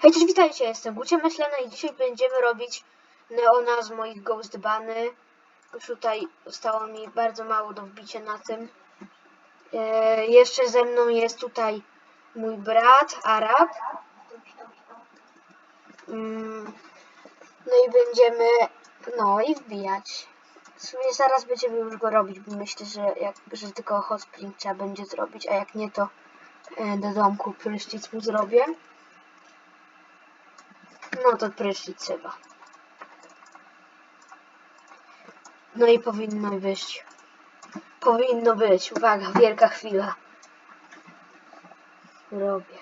Hej, cześć, witajcie, jestem Gucia Myślena i dzisiaj będziemy robić Neona z moich Ghost Bany. Tutaj zostało mi bardzo mało do wbicia na tym. E, jeszcze ze mną jest tutaj mój brat, Arab. Mm, no i będziemy, no i wbijać. W sumie zaraz będziemy już go robić, bo myślę, że, jak, że tylko hot spring trzeba będzie zrobić, a jak nie to e, do domku prysznic mu zrobię. No to prysznic trzeba. No i powinno być. Powinno być. Uwaga, wielka chwila. Robię.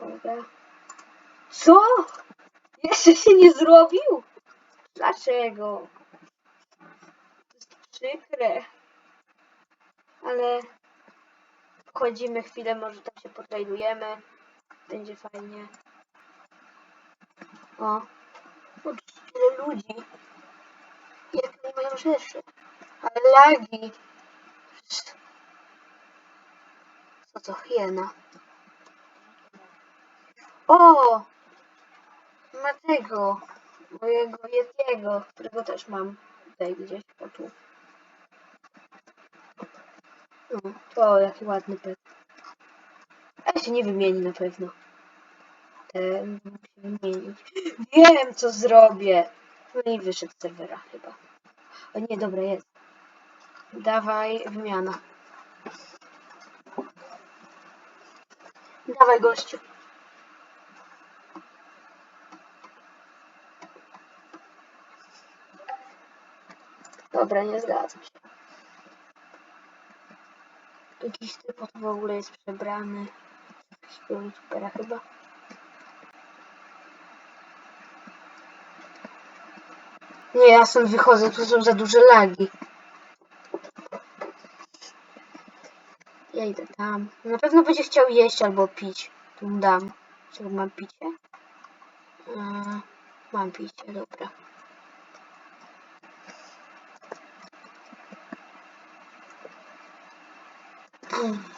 Uwaga. Co? Jeszcze się nie zrobił? Dlaczego? To jest przykre. Ale wchodzimy chwilę, może tam się potrajdujemy. Będzie fajnie. O. O, tyle ludzi. Jak nie mają rzeczy. Ale lagi. Co to hiena? O! Ma tego. Mojego Yetiego, którego też mam tutaj gdzieś. O tu. No, to jaki ładny pet. Ale się nie wymieni na pewno. Ten musi wymienić. Wiem, co zrobię. No i wyszedł z serwera chyba. O nie, dobra, jest. Dawaj, wymiana. Dawaj, gościu. Dobra, nie zgadzam się. Jakiś typ w ogóle jest przebrany. Youtubera chyba. Nie, ja stąd wychodzę, tu są za duże lagi. Ja idę tam. Na pewno będzie chciał jeść albo pić. Tu mu dam. Czy mam picie? Eee, mam picie, dobra. Mm.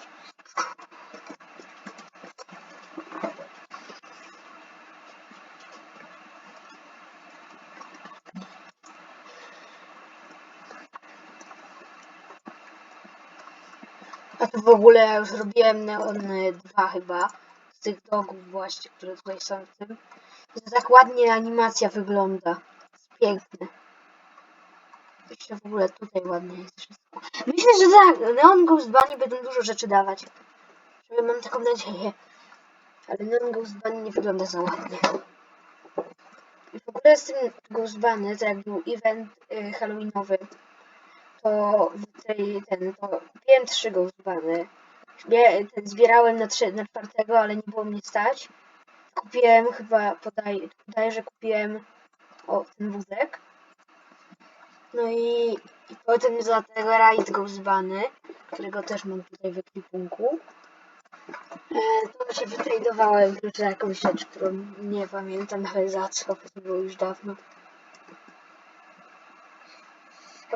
A tu w ogóle ja już zrobiłem neony dwa chyba. Z tych dogów właśnie, które tutaj są w tym. To tak ładnie animacja wygląda. Jest piękne. Jeszcze w ogóle tutaj ładnie jest wszystko. Myślę, że tak, Neon Ghost Bunny będą dużo rzeczy dawać. Mam taką nadzieję. Ale Neon Ghost Bunny nie wygląda za ładnie. I w ogóle z tym Ghost Bunny, to jak był event y, halloweenowy, to ten, to kupiłem trzy Ghostbany. Ten Zbierałem na, trzy, na czwartego, ale nie było mnie stać. Kupiłem chyba, podaj, podaję, że kupiłem o, ten wózek. No i, i potem za tego Raid Ghostbany, którego też mam tutaj w ekwipunku. E, to się wytradowałem już za jakąś rzecz, którą nie pamiętam za co, bo to było już dawno.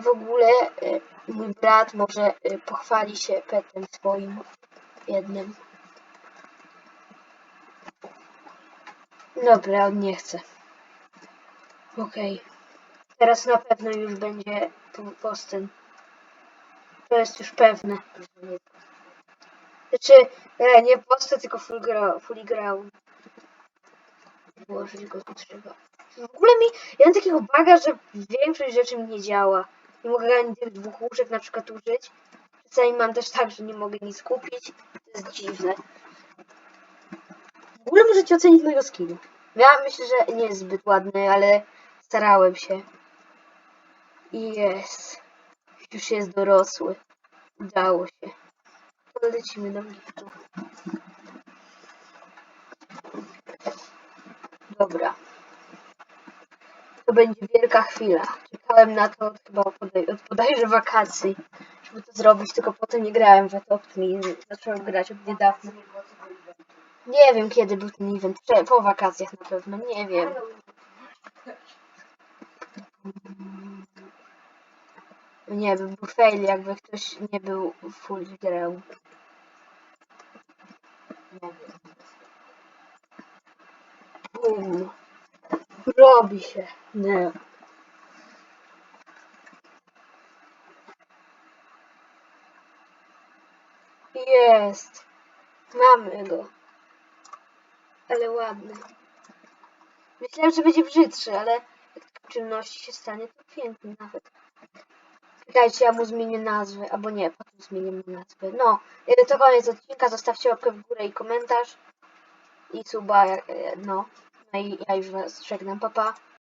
W ogóle y, mój brat może y, pochwali się petem swoim jednym. Dobra, on nie chce. Okej. Teraz na pewno już będzie po- postęp. To jest już pewne. Znaczy, e, nie postęp, tylko full, gra, full ground. Go tu trzeba. W ogóle mi, ja mam takiego baga, że większość rzeczy mi nie działa. Nie mogę ani tych dwóch łóżek na przykład użyć. Czasami mam też tak, że nie mogę nic kupić. To jest dziwne. W ogóle możecie ocenić mojego skinu. Ja myślę, że nie jest zbyt ładny, ale starałem się. Jest. Już jest dorosły. Udało się. Lecimy do liftu. Dobra. To będzie wielka chwila. Czekałem na to chyba podaj, od bodajże wakacji, żeby to zrobić, tylko potem nie grałem w Adopt Me i zacząłem grać od niedawna. Nie wiem kiedy był ten event, po wakacjach na pewno, nie wiem. Nie wiem, był fail, jakby ktoś nie był full grę. Nie wiem. Bum. Robi się. Nie. Jest. Mamy go. Ale ładny. Myślałem, że będzie brzydszy, ale jak taka czynności się stanie, to piękny nawet. Czekajcie, ja mu zmienię nazwę, albo nie, potem zmienię mu nazwę. No, e, to koniec odcinka, zostawcie łapkę w górę i komentarz. I suba, e, no. No i ja już was żegnam, papa. Pa.